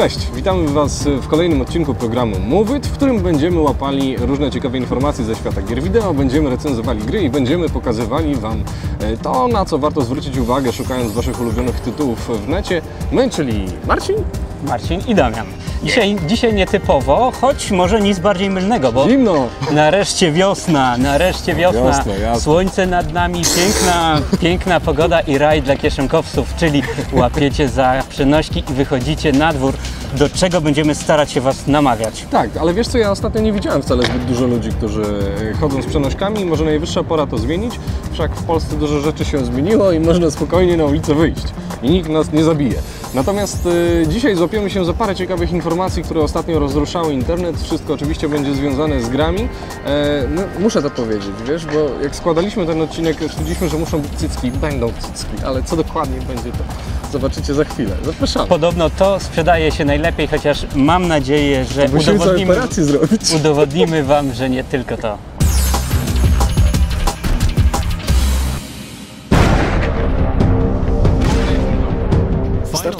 Cześć, witamy Was w kolejnym odcinku programu Move It, w którym będziemy łapali różne ciekawe informacje ze świata gier wideo, będziemy recenzowali gry i będziemy pokazywali Wam e, to, na co warto zwrócić uwagę, szukając Waszych ulubionych tytułów w necie. My, czyli Marcin, Marcin i Damian. Dzisiaj, dzisiaj nietypowo, choć może nic bardziej mylnego, bo zimno! nareszcie wiosna, nareszcie wiosna, Wiosna, jasne. słońce nad nami, piękna, piękna pogoda i raj dla kieszonkowców, czyli łapiecie za przenośki i wychodzicie na dwór, do czego będziemy starać się Was namawiać. Tak, ale wiesz co, ja ostatnio nie widziałem wcale zbyt dużo ludzi, którzy chodzą z przenośkami. Może najwyższa pora to zmienić, wszak w Polsce dużo rzeczy się zmieniło i można spokojnie na ulicę wyjść. I nikt nas nie zabije. Natomiast y, dzisiaj złapiemy się za parę ciekawych informacji, które ostatnio rozruszały internet. Wszystko oczywiście będzie związane z grami. E, no, muszę to powiedzieć, wiesz, bo jak składaliśmy ten odcinek, stwierdziliśmy, że muszą być cycki. Będą cycki, ale co dokładnie będzie to zobaczycie za chwilę. Zapraszamy. Podobno to sprzedaje się najlepiej, chociaż mam nadzieję, że udowodnimy, zrobić. udowodnimy Wam, że nie tylko to.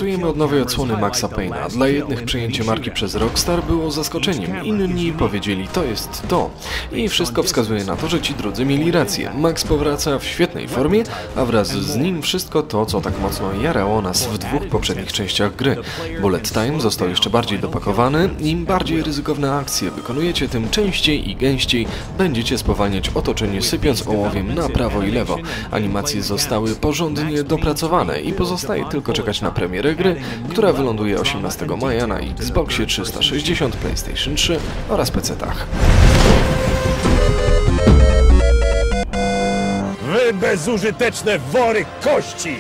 Startujemy od nowej odsłony Maxa Payne'a. Dla jednych przejęcie marki przez Rockstar było zaskoczeniem, inni powiedzieli to jest to. I wszystko wskazuje na to, że ci drudzy mieli rację. Max powraca w świetnej formie, a wraz z nim wszystko to, co tak mocno jarało nas w dwóch poprzednich częściach gry. Bullet Time został jeszcze bardziej dopakowany, im bardziej ryzykowne akcje wykonujecie, tym częściej i gęściej będziecie spowalniać otoczenie sypiąc ołowiem na prawo i lewo. Animacje zostały porządnie dopracowane i pozostaje tylko czekać na premierę gry, która wyląduje 18 maja na Xboxie 360, PlayStation 3 oraz PC-tach. Wy bezużyteczne wory kości!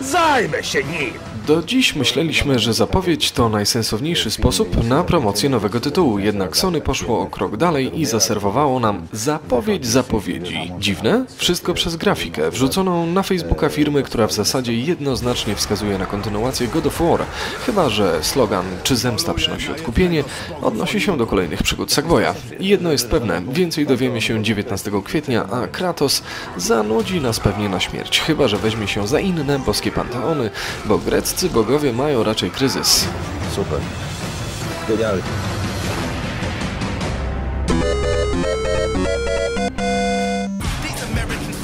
Zajmę się nim! Do dziś myśleliśmy, że zapowiedź to najsensowniejszy sposób na promocję nowego tytułu, jednak Sony poszło o krok dalej i zaserwowało nam zapowiedź zapowiedzi. Dziwne? Wszystko przez grafikę, wrzuconą na Facebooka firmy, która w zasadzie jednoznacznie wskazuje na kontynuację God of War, chyba że slogan czy zemsta przynosi odkupienie, odnosi się do kolejnych przygód Sackboya. Jedno jest pewne, więcej dowiemy się 19 kwietnia, a Kratos zanudzi nas pewnie na śmierć, chyba że weźmie się za inne boskie panteony, bo greccy bogowie mają raczej kryzys. Super. Genialnie. These American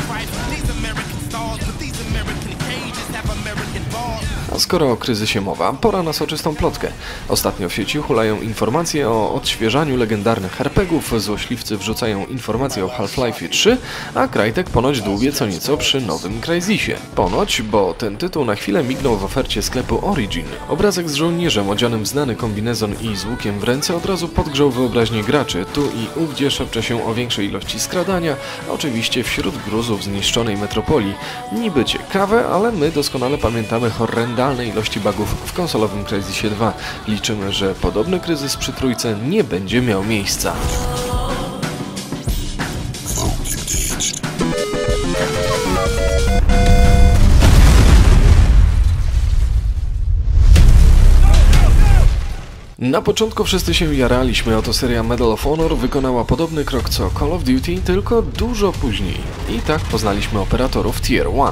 these American stars, with these American cages have American bars. Skoro o kryzysie mowa, pora na soczystą plotkę. Ostatnio w sieci hulają informacje o odświeżaniu legendarnych RPGów, złośliwcy wrzucają informacje o Half-Life 3, a Krajtek ponoć dłubie co nieco przy nowym Crysisie. Ponoć, bo ten tytuł na chwilę mignął w ofercie sklepu Origin. Obrazek z żołnierzem odzianym znany kombinezon i z łukiem w ręce od razu podgrzał wyobraźnię graczy. Tu i ówdzie szepcze się o większej ilości skradania, oczywiście wśród gruzów zniszczonej metropolii. Niby ciekawe, ale my doskonale pamiętamy horrendalne ilości bugów w konsolowym Crysisie 2. Liczymy, że podobny kryzys przy trójce nie będzie miał miejsca. Na początku wszyscy się jaraliśmy, oto seria Medal of Honor wykonała podobny krok co Call of Duty, tylko dużo później. I tak poznaliśmy operatorów Tier 1.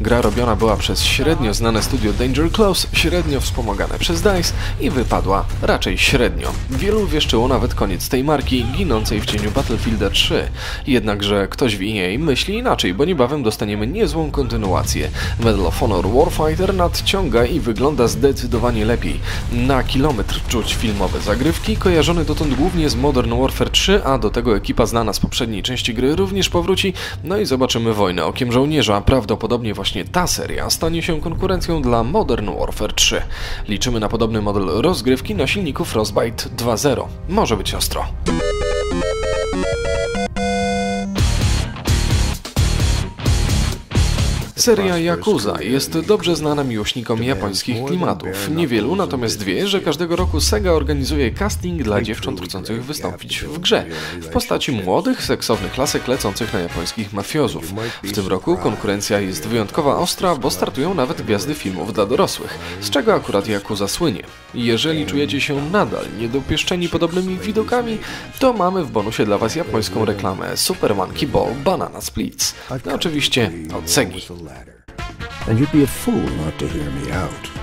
Gra robiona była przez średnio znane studio Danger Close, średnio wspomagane przez DICE i wypadła raczej średnio. Wielu wieszczyło nawet koniec tej marki, ginącej w cieniu Battlefielda 3. Jednakże ktoś w EA myśli inaczej, bo niebawem dostaniemy niezłą kontynuację. Medal of Honor Warfighter nadciąga i wygląda zdecydowanie lepiej. Na kilometr czuć filmowe zagrywki, kojarzony dotąd głównie z Modern Warfare 3, a do tego ekipa znana z poprzedniej części gry również powróci, no i zobaczymy wojnę okiem żołnierza. Prawdopodobnie właśnie ta seria stanie się konkurencją dla Modern Warfare 3. Liczymy na podobny model rozgrywki na silniku Frostbite 2.0. Może być ostro. Seria Yakuza jest dobrze znana miłośnikom japońskich klimatów. Niewielu natomiast wie, że każdego roku Sega organizuje casting dla dziewcząt chcących wystąpić w grze w postaci młodych, seksownych lasek lecących na japońskich mafiozów. W tym roku konkurencja jest wyjątkowa ostra, bo startują nawet gwiazdy filmów dla dorosłych, z czego akurat Yakuza słynie. Jeżeli czujecie się nadal niedopieszczeni podobnymi widokami, to mamy w bonusie dla Was japońską reklamę Super Monkey Ball Banana Splits. No, oczywiście od Segi. And you'd be a fool not to hear me out.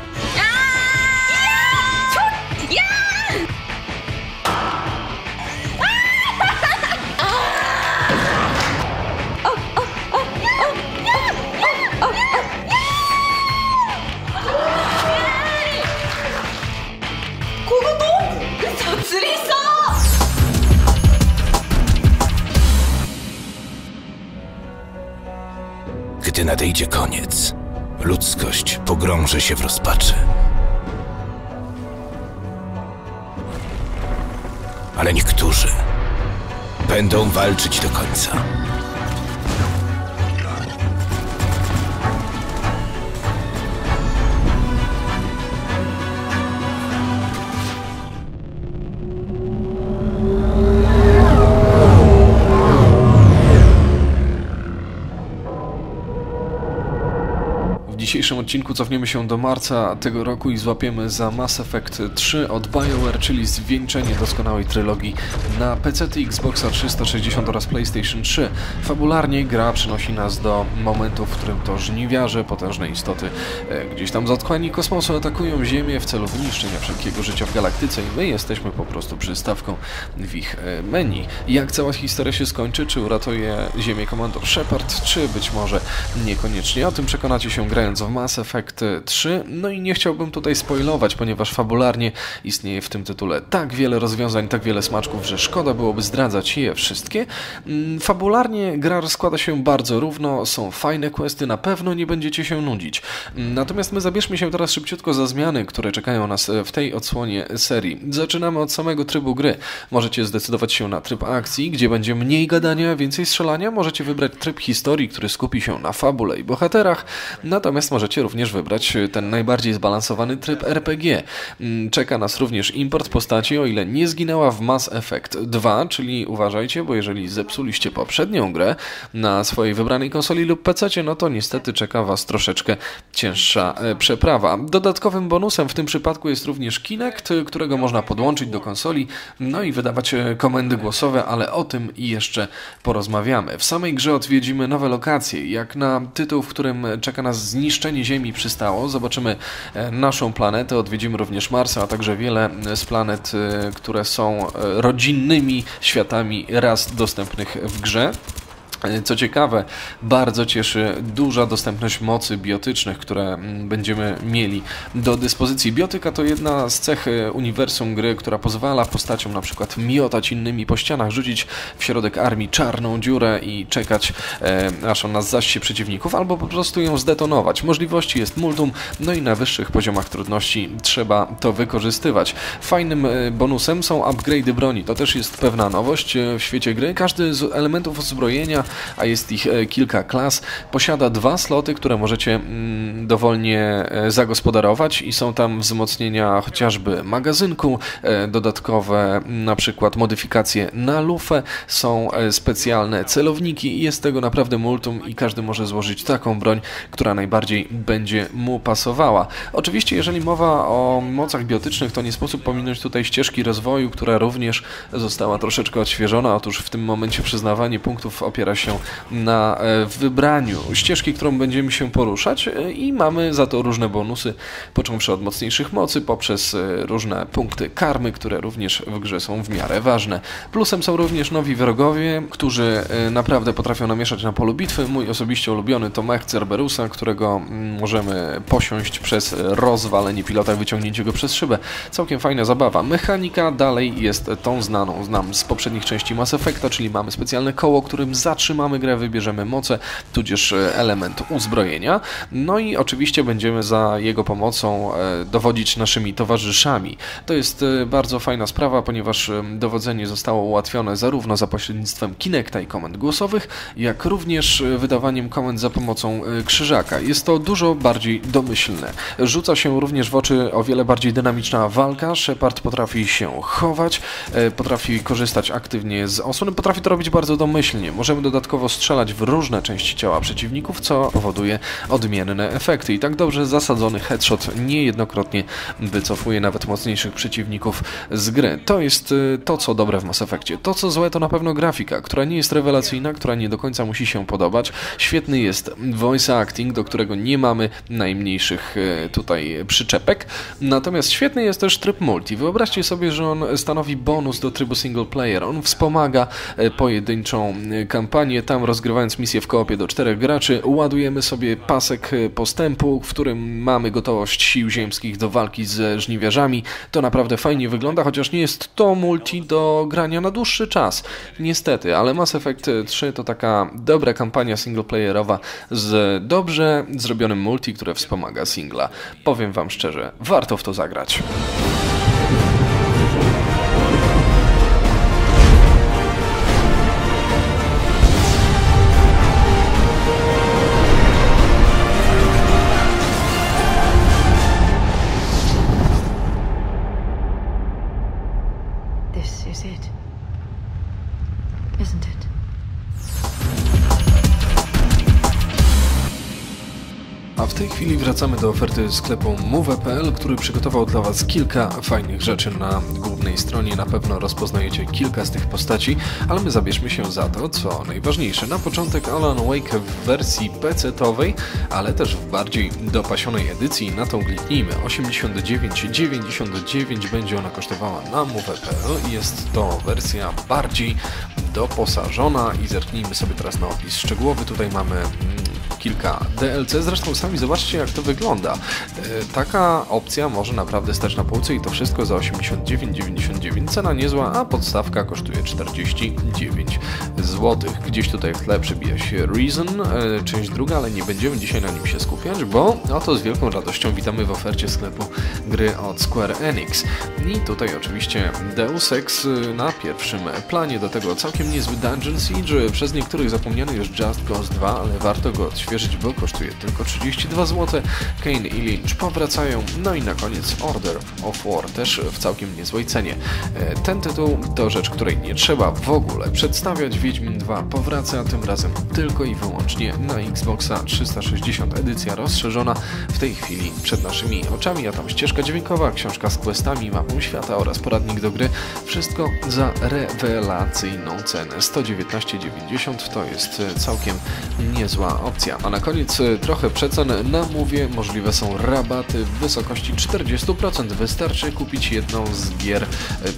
Gdy nadejdzie koniec, ludzkość pogrąży się w rozpaczy. Ale niektórzy będą walczyć do końca. Dzisiejszym odcinku cofniemy się do marca tego roku i złapiemy za Mass Effect 3 od BioWare, czyli zwieńczenie doskonałej trylogii na PC, Xboxa 360 oraz PlayStation 3. Fabularnie gra przynosi nas do momentu, w którym to żniwiarze, potężne istoty e, gdzieś tam z otchłani kosmosu atakują Ziemię w celu wyniszczenia wszelkiego życia w galaktyce i my jesteśmy po prostu przystawką w ich e, menu. Jak cała historia się skończy, czy uratuje Ziemię komandor Shepard, czy być może niekoniecznie. O tym przekonacie się grając w Mass Effect 3. No i nie chciałbym tutaj spoilować, ponieważ fabularnie istnieje w tym tytule tak wiele rozwiązań, tak wiele smaczków, że szkoda byłoby zdradzać je wszystkie. Mm, Fabularnie gra rozkłada się bardzo równo, są fajne questy, na pewno nie będziecie się nudzić. Mm, Natomiast my zabierzmy się teraz szybciutko za zmiany, które czekają nas e, w tej odsłonie serii. Zaczynamy od samego trybu gry. Możecie zdecydować się na tryb akcji, gdzie będzie mniej gadania, więcej strzelania. Możecie wybrać tryb historii, który skupi się na fabule i bohaterach. Natomiast możecie również wybrać e, ten najbardziej zbalansowany tryb RPG. Mm, Czeka nas również import postaci, o ile nie zginęła w Mass Effect 2, czyli uważajcie, bo jeżeli zepsuliście poprzednią grę na swojej wybranej konsoli lub PC, no to niestety czeka Was troszeczkę cięższa e, przeprawa. Dodatkowym bonusem w tym przypadku jest również Kinect, którego można podłączyć do konsoli, no i wydawać e, komendy głosowe, ale o tym jeszcze porozmawiamy. W samej grze odwiedzimy nowe lokacje, jak na tytuł, w którym czeka nas zniszczenie Ziemi przystało. Zobaczymy e, naszą planetę, odwiedzimy również Marsa, a także wiele z planet, e, które są e, rodzinnymi światami raz dostępnych w grze. Co ciekawe, bardzo cieszy duża dostępność mocy biotycznych, które mm, będziemy mieli do dyspozycji. Biotyka to jedna z cech e, uniwersum gry, która pozwala postaciom na przykład miotać innymi po ścianach, rzucić w środek armii czarną dziurę i czekać, e, aż ona zaście przeciwników, albo po prostu ją zdetonować. Możliwości jest multum, no i na wyższych poziomach trudności trzeba to wykorzystywać. Fajnym e, bonusem są upgrade'y broni. To też jest pewna nowość e, w świecie gry. Każdy z elementów uzbrojenia a jest ich e, kilka klas, posiada dwa sloty, które możecie mm, dowolnie e, zagospodarować i są tam wzmocnienia chociażby magazynku, e, dodatkowe na przykład modyfikacje na lufę, są specjalne celowniki i jest tego naprawdę multum i każdy może złożyć taką broń, która najbardziej będzie mu pasowała. Oczywiście jeżeli mowa o mocach biotycznych, to nie sposób pominąć tutaj ścieżki rozwoju, która również została troszeczkę odświeżona. Otóż w tym momencie przyznawanie punktów opiera się na e, wybraniu ścieżki, którą będziemy się poruszać e, i mamy za to różne bonusy, począwszy od mocniejszych mocy, poprzez e, różne punkty karmy, które również w grze są w miarę ważne. Plusem są również nowi wrogowie, którzy naprawdę potrafią namieszać na polu bitwy. Mój osobiście ulubiony to mech Cerberusa, którego mm, możemy posiąść przez rozwalenie pilota i wyciągnięcie go przez szybę. Całkiem fajna zabawa. Mechanika dalej jest tą znaną, znam z poprzednich części Mass Effecta, czyli mamy specjalne koło, którym zatrzymamy grę, wybierzemy moce, tudzież e, element uzbrojenia. No i oczywiście będziemy za jego pomocą e, dowodzić naszymi towarzyszami. To jest e, bardzo fajna sprawa, ponieważ dowodzenie zostało ułatwione zarówno za pośrednictwem Kinecta i komend głosowych, jak również wydawaniem komend za pomocą krzyżaka. Jest to dużo bardziej domyślne. Rzuca się również w oczy o wiele bardziej dynamiczna walka. Shepard potrafi się chować, potrafi korzystać aktywnie z osłony, potrafi to robić bardzo domyślnie. Możemy dodatkowo strzelać w różne części ciała przeciwników, co powoduje odmienne efekty. I tak dobrze zasadzony headshot niejednokrotnie wycofuje nawet mocniejszych przeciwników z gry. To jest y, to, co dobre w Mass Effectie. To, co złe, to na pewno grafika, która nie jest rewelacyjna, która nie do końca musi się podobać. Świetny jest voice acting, do którego nie mamy najmniejszych y, tutaj przyczepek. Natomiast świetny jest też tryb multi. Wyobraźcie sobie, że on stanowi bonus do trybu single player. On wspomaga y, pojedynczą kampanię tam rozgrywając misję w koopie do czterech graczy, ładujemy sobie pasek postępu, w którym mamy gotowość sił ziemskich do walki ze żniwiarzami. To naprawdę fajnie wygląda, chociaż nie jest to multi do grania na dłuższy czas. Niestety, ale Mass Effect 3 to taka dobra kampania singleplayerowa z dobrze zrobionym multi, które wspomaga singla. Powiem wam szczerze, warto w to zagrać. Is it. W tej chwili wracamy do oferty sklepu Move.pl, który przygotował dla Was kilka fajnych rzeczy na głównej stronie. Na pewno rozpoznajecie kilka z tych postaci, ale my zabierzmy się za to, co najważniejsze. Na początek Alan Wake w wersji PC-towej, ale też w bardziej dopasionej edycji. Na tą kliknijmy 89,99 będzie ona kosztowała na Move.pl. Jest to wersja bardziej doposażona i zerknijmy sobie teraz na opis szczegółowy. Tutaj mamy kilka DLC. Zresztą sami zobaczcie, jak to wygląda. E, Taka opcja może naprawdę stać na półce i to wszystko za 89,99. Cena niezła, a podstawka kosztuje 49 zł. Gdzieś tutaj w tle przybija się Reason, e, część druga, ale nie będziemy dzisiaj na nim się skupiać, bo oto z wielką radością witamy w ofercie sklepu gry od Square Enix. I tutaj oczywiście Deus Ex e, na pierwszym planie, do tego całkiem niezły Dungeon Siege, przez niektórych zapomniany już Just Cause 2, ale warto go odświeżyć, bo kosztuje tylko 32 zł. Kane i Lynch powracają, no i na koniec Order of War też w całkiem niezłej cenie. E, Ten tytuł to rzecz, której nie trzeba w ogóle przedstawiać. Wiedźmin 2 powraca, tym razem tylko i wyłącznie na Xboxa 360 edycja rozszerzona w tej chwili przed naszymi oczami, a tam ścieżka dźwiękowa, książka z questami, mapą świata oraz poradnik do gry. Wszystko za rewelacyjną cenę 119,90 to jest e, całkiem niezła opcja. A na koniec e, trochę przecen na mówię możliwe są rabaty w wysokości 40%. Wystarczy kupić jedną z gier e,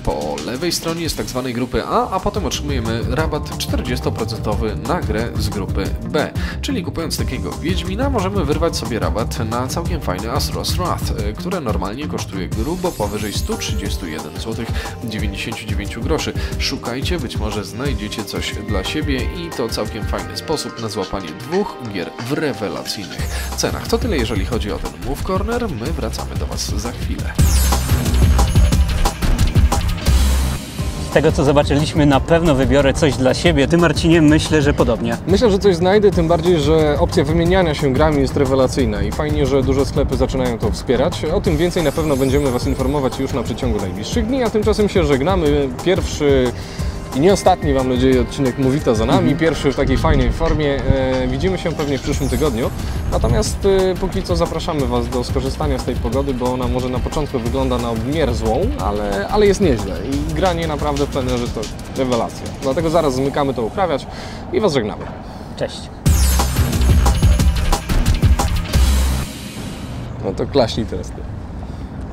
po lewej stronie z tak zwanej grupy A, a potem otrzymujemy rabat 40% na grę z grupy B. Czyli kupując takiego Wiedźmina możemy wyrwać sobie rabat na całkiem fajny Asros Wrath, e, które normalnie kosztuje grubo powyżej 131 zł 99 groszy. Szukajcie, być może znajdziecie coś dla siebie i to całkiem fajny sposób na złapanie dwóch gier w rewelacyjnych cenach. To tyle jeżeli chodzi o ten Move Corner, my wracamy do Was za chwilę. Z tego co zobaczyliśmy, na pewno wybiorę coś dla siebie. Ty, Marcinie, myślę, że podobnie. Myślę, że coś znajdę, tym bardziej, że opcja wymieniania się grami jest rewelacyjna i fajnie, że duże sklepy zaczynają to wspierać. O tym więcej na pewno będziemy Was informować już na przeciągu najbliższych dni, a tymczasem się żegnamy. Pierwszy i nie ostatni, mam nadzieję, odcinek Mówita za nami. Pierwszy w takiej fajnej formie. E, widzimy się pewnie w przyszłym tygodniu. Natomiast e, póki co zapraszamy Was do skorzystania z tej pogody, bo ona może na początku wygląda na obmierzłą, ale, ale jest nieźle. I granie naprawdę w plenerze to rewelacja. Dlatego zaraz zmykamy to uprawiać i Was żegnamy. Cześć. No to klaśnij teraz ty.